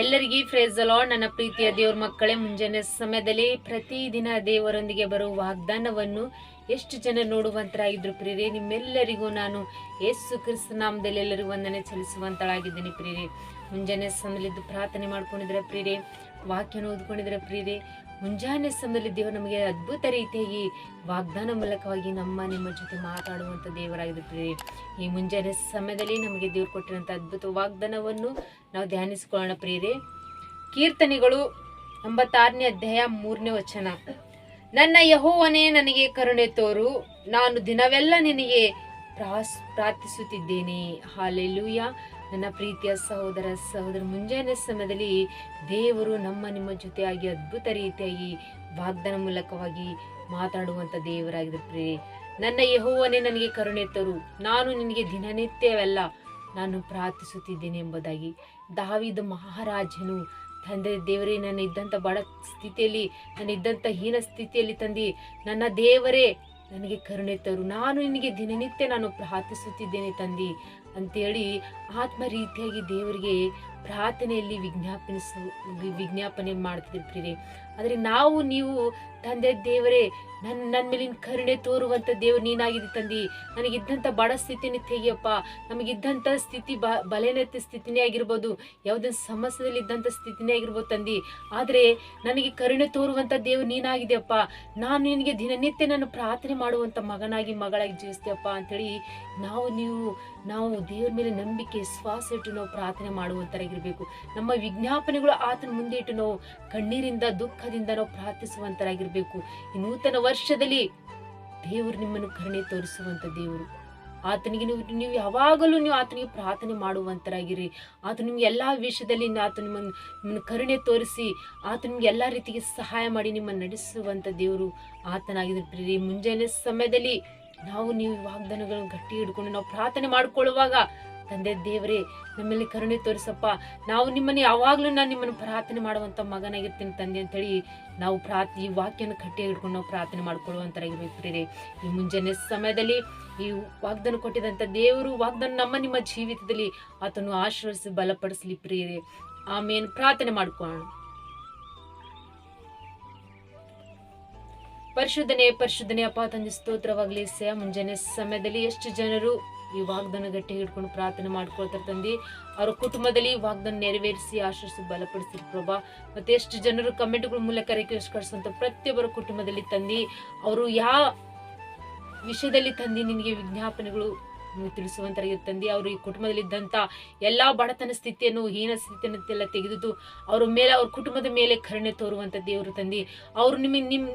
ಎಲ್ಲರಿಗೆ phrase lord ನನ್ನ ಪ್ರೀತಿಯ ದೇವ್ರ ಮಕ್ಕಳೇ, ಮುಂಜಾನೆ ಸಮಯದಲ್ಲಿ ಪ್ರತಿದಿನ ದೇವರೊಂದಿಗೆ ಬರುವ ವಾಗ್ದಾನವನ್ನು ಎಷ್ಟು ಜನ ನೋಡುವಂತರಾಗಿದ್ರು ಪ್ರಿಯರೇ, ನಿಮ್ಮೆಲ್ಲರಿಗೂ ನಾನು ಯೇಸು ಕ್ರಿಸ್ತ ನಾಮದಲ್ಲಿ ಎಲ್ಲರಿಗೂ ವಂದನೆ ಚಲಿಸುವಂತಳಾಗಿದ್ದೀನಿ ಪ್ರಿಯರೇ. ಮುಂಜಾನೆ ಸಮಯದಲ್ಲಿದ್ದು ಪ್ರಾರ್ಥನೆ ಮಾಡ್ಕೊಂಡಿದ್ರೆ ಪ್ರಿಯರೇ ವಾಕ್ಯನ ಓದ್ಕೊಂಡಿದ್ರೆ ಪ್ರಿಯರೇ ಮುಂಜಾನೆ ಸಮಯದಲ್ಲಿ ದೇವರು ನಮಗೆ ಅದ್ಭುತ ರೀತಿಯಾಗಿ ವಾಗ್ದಾನ ಮೂಲಕವಾಗಿ ನಮ್ಮ, ನಿಮ್ಮ ಜೊತೆ ಮಾತಾಡುವಂಥ ದೇವರಾಗಿರುತ್ತದೆ ಈ ಮುಂಜಾನೆ ಸಮಯದಲ್ಲಿ ನಮಗೆ ದೇವರು ಕೊಟ್ಟಿರುವಂಥ ಅದ್ಭುತ ವಾಗ್ದಾನವನ್ನು ನಾವು ಧ್ಯಾನಿಸಿಕೊಳ್ಳೋಣ ಪ್ರಿಯರೇ. ಕೀರ್ತನೆಗಳು ಎಂಬತ್ತಾರನೇ ಅಧ್ಯಾಯ ಮೂರನೇ ವಚನ. ನನ್ನ ಯಹೋವನೇ, ನನಗೆ ಕರುಣೆ ತೋರು. ನಾನು ದಿನವೆಲ್ಲ ನಿನಗೆ ಪ್ರಾಸ್, ಪ್ರಾರ್ಥಿಸುತ್ತಿದ್ದೇನೆ. ಹಾಲೆಲುಯ. ನನ್ನ ಪ್ರೀತಿಯ ಸಹೋದರ ಸಹೋದರ, ಮುಂಜಾನೆ ಸಮಯದಲ್ಲಿ ದೇವರು ನಮ್ಮ, ನಿಮ್ಮ ಜೊತೆಯಾಗಿ ಅದ್ಭುತ ರೀತಿಯಾಗಿ ವಾಗ್ದಾನ ಮೂಲಕವಾಗಿ ಮಾತಾಡುವಂಥ ದೇವರಾಗಿದೆ ಪ್ರೇ ನನ್ನ ಯಹೋವನೇ ನನಗೆ ಕರುಣೆ ತರು ನಾನು ನಿನಗೆ ದಿನನಿತ್ಯವೆಲ್ಲ ನಾನು ಪ್ರಾರ್ಥಿಸುತ್ತಿದ್ದೇನೆ ಎಂಬುದಾಗಿ. ದಾವಿದ ಮಹಾರಾಜನು, ತಂದೆ ದೇವರೇ ನನ್ನ ಇದ್ದಂಥ ಬಡ ಸ್ಥಿತಿಯಲ್ಲಿ ನನ್ನ ಇದ್ದಂಥ ಹೀನ ಸ್ಥಿತಿಯಲ್ಲಿ ತಂದು, ನನ್ನ ದೇವರೇ ನನಗೆ ಕರುಣೆ ತರು. ನಾನು ನಿನಗೆ ದಿನನಿತ್ಯ ನಾನು ಪ್ರಾರ್ಥಿಸುತ್ತಿದ್ದೇನೆ ತಂದಿ ಅಂತೇಳಿ ಆತ್ಮ ರೀತಿಯಾಗಿ ದೇವರಿಗೆ ಪ್ರಾರ್ಥನೆಯಲ್ಲಿ ವಿಜ್ಞಾಪನಿಸು ವಿಜ್ಞಾಪನೆ ಮಾಡ್ತಿರ್ತೀರಿ ಆದರೆ ನಾವು ನೀವು ತಂದೆ ದೇವರೇ ನನ್ನ ನನ್ನ ಮೇಲಿನ ಕರುಣೆ ತೋರುವಂಥ ದೇವ್ರು ನೀನಾಗಿದೆ ತಂದಿ. ನನಗಿದ್ದಂಥ ಬಡ ಸ್ಥಿತಿನ ತೆಗಿಯಪ್ಪ. ನಮಗಿದ್ದಂಥ ಸ್ಥಿತಿ ಬ, ಬಲನೆತ್ತ ಸ್ಥಿತಿನೇ ಆಗಿರ್ಬೋದು. ಯಾವುದೇ ಸಮಸ್ಯೆದಲ್ಲಿ ಇದ್ದಂಥ ಸ್ಥಿತಿನೇ ಆಗಿರ್ಬೋದು ತಂದಿ. ಆದರೆ ನನಗೆ ಕರುಣೆ ತೋರುವಂಥ ದೇವ್ರು ನೀನಾಗಿದೆಯಪ್ಪ. ನಾನು ನಿನಗೆ ದಿನನಿತ್ಯ ನಾನು ಪ್ರಾರ್ಥನೆ ಮಾಡುವಂಥ ಮಗನಾಗಿ, ಮಗಳಾಗಿ ಜೀವಿಸ್ತೀಯಪ್ಪ ಅಂತೇಳಿ ನಾವು ನೀವು, ನಾವು ದೇವ್ರ ಮೇಲೆ ನಂಬಿಕೆ ಶ್ವಾಸ ಇಟ್ಟು ನಾವು ಪ್ರಾರ್ಥನೆ ಮಾಡುವಂತರಾಗಿರ್ಬೇಕು. ನಮ್ಮ ವಿಜ್ಞಾಪನೆಗಳು ಆತನ ಮುಂದೆ ಇಟ್ಟು ನಾವು ಕಣ್ಣೀರಿಂದ, ದುಃಖದಿಂದ ನಾವು ಪ್ರಾರ್ಥಿಸುವಂತರಾಗಿರ್ಬೇಕು ಈ ನೂತನ ವರ್ಷದಲ್ಲಿ ದೇವರು ನಿಮ್ಮನ್ನು ಕರುಣೆ ತೋರಿಸುವಂತ ದೇವರು. ಆತನಿಗೆ ನೀವು ನೀವು ಯಾವಾಗಲೂ ನೀವು ಆತನಿಗೆ ಪ್ರಾರ್ಥನೆ ಮಾಡುವಂತರಾಗಿರಿ. ಆತ ನಿಮ್ಗೆ ಎಲ್ಲ ವಿಷಯದಲ್ಲಿ ಆತ ನಿಮ್ಮನ್ನು ನಿಮ್ಮನ್ನು ಕರುಣೆ ತೋರಿಸಿ ಆತ ನಿಮ್ಗೆ ಎಲ್ಲ ರೀತಿಗೆ ಸಹಾಯ ಮಾಡಿ ನಿಮ್ಮನ್ನು ನಡೆಸುವಂತ ದೇವರು ಆತನಾಗಿದ್ರೆ ಪ್ರಿಯರೇ, ಮುಂಜಾನೆ ಸಮಯದಲ್ಲಿ ನಾವು ನೀವು ವಾಗ್ದಾನಗಳನ್ನು ಗಟ್ಟಿ ಹಿಡ್ಕೊಂಡು ನಾವು ಪ್ರಾರ್ಥನೆ ಮಾಡ್ಕೊಳ್ಳುವಾಗ ತಂದೆ ದೇವರೇ, ನಮ್ಮಲ್ಲಿ ಕರುಣೆ ತೋರಿಸಪ್ಪ. ನಾವು ನಿಮ್ಮನ್ನು ಯಾವಾಗಲೂ ನಾನು ನಿಮ್ಮನ್ನು ಪ್ರಾರ್ಥನೆ ಮಾಡುವಂಥ ಮಗನಾಗಿರ್ತೀನಿ ತಂದೆ ಅಂತೇಳಿ ನಾವು ಪ್ರಾರ್ಥಿ, ಈ ವಾಕ್ಯನ ಕಟ್ಟೆ ಹಿಡ್ಕೊಂಡು ನಾವು ಪ್ರಾರ್ಥನೆ ಮಾಡ್ಕೊಳ್ಳುವಂತರಾಗಿರ್ಬೇಕು ಪ್ರೇರೆ ಈ ಮುಂಜಾನೆ ಸಮಯದಲ್ಲಿ ಈ ವಾಗ್ದಾನ ಕೊಟ್ಟಿದಂಥ ದೇವರು ವಾಗ್ದಾನ ನಮ್ಮ ನಿಮ್ಮ ಜೀವಿತದಲ್ಲಿ ಆತನು ಆಶ್ರಯಿಸಿ ಬಲಪಡಿಸಲಿ ಪ್ರೇರೆ ಆಮೇಲೆ ಪ್ರಾರ್ಥನೆ ಮಾಡ್ಕೊಳ್ಳೋಣ. ಪರಿಶುದ್ಧನೆ ಪರಿಶುದ್ಧನೆ, ಅಪ್ಪ ತಂದೆ ಸ್ತೋತ್ರವಾಗಲಿ. ಸ, ಮುಂಜಾನೆ ಸಮಯದಲ್ಲಿ ಎಷ್ಟು ಜನರು ಈ ವಾಗ್ದಾನ ಗಟ್ಟಿ ಹಿಡ್ಕೊಂಡು ಪ್ರಾರ್ಥನೆ ಮಾಡ್ಕೊಳ್ತಾರೆ ತಂದಿ. ಅವ್ರ ಕುಟುಂಬದಲ್ಲಿ ವಾಗ್ದಾನ ನೆರವೇರಿಸಿ ಆಶಿಸಿ ಬಲಪಡಿಸಿ ಪ್ರಭಾ. ಮತ್ತೆ ಎಷ್ಟು ಜನರು ಕಮೆಂಟ್ಗಳ ಮೂಲಕ ರಿಕ್ವೆಸ್ಟ್ ಕಳಿಸುವಂತ ಪ್ರತಿಯೊಬ್ಬರ ಕುಟುಂಬದಲ್ಲಿ ತಂದಿ. ಅವರು ಯಾವ ವಿಷಯದಲ್ಲಿ ತಂದಿ ನಿನಗೆ ವಿಜ್ಞಾಪನೆಗಳು ತಿಳಿಸುವಂತರಾಗಿ ತಂದಿ ಅವರು ಈ ಕುಟುಂಬದಲ್ಲಿ ಇದ್ದಂತ ಎಲ್ಲಾ ಬಡತನ ಸ್ಥಿತಿಯನ್ನು, ಹೀನ ಸ್ಥಿತಿಯನ್ನೆಲ್ಲ ತೆಗೆದು ಅವ್ರ ಮೇಲೆ, ಅವ್ರ ಕುಟುಂಬದ ಮೇಲೆ ಕರುಣೆ ತೋರುವಂತ ದೇವರು ತಂದಿ. ಅವರು ನಿಮಗೆ ನಿಮ್ಮ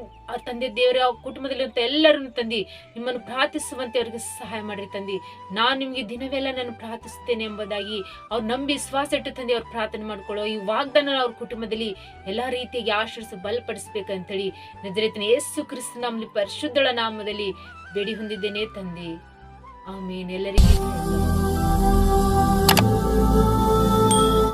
ತಂದೆ ದೇವರು, ಆ ಕುಟುಂಬದಲ್ಲಿರುವಂತ ಎಲ್ಲರನ್ನು ತಂದಿ, ನಿಮ್ಮನ್ನು ಪ್ರಾರ್ಥಿಸುವಂತೆ ಅವರಿಗೆ ಸಹಾಯ ಮಾಡಿರಿ ತಂದಿ. ನಾನು ನಿಮಗೆ ದಿನವೆಲ್ಲ ನಾನು ಪ್ರಾರ್ಥಿಸುತ್ತೇನೆ ಎಂಬುದಾಗಿ ಅವ್ರು ನಂಬಿ ವಿಶ್ವಾಸ ಇಟ್ಟು ತಂದೆ ಅವ್ರು ಪ್ರಾರ್ಥನೆ ಮಾಡ್ಕೊಳ್ಳೋ ಈ ವಾಗ್ದಾನ ಅವ್ರ ಕುಟುಂಬದಲ್ಲಿ ಎಲ್ಲಾ ರೀತಿಯಾಗಿ ಆಶ್ರಯಿಸಿ ಬಲಪಡಿಸ್ಬೇಕಂತೇಳಿ ನಜರೇತನ ಯೇಸು ಕ್ರಿಸ್ತ ನಾಮಲ್ಲಿ ಪರಿಶುದ್ಧಳ ನಾಮದಲ್ಲಿ ಬೇಡಿ ಹೊಂದಿದ್ದೇನೆ ತಂದೆ. ಆಮೇನ್ ಎಲ್ಲರಿಗೆ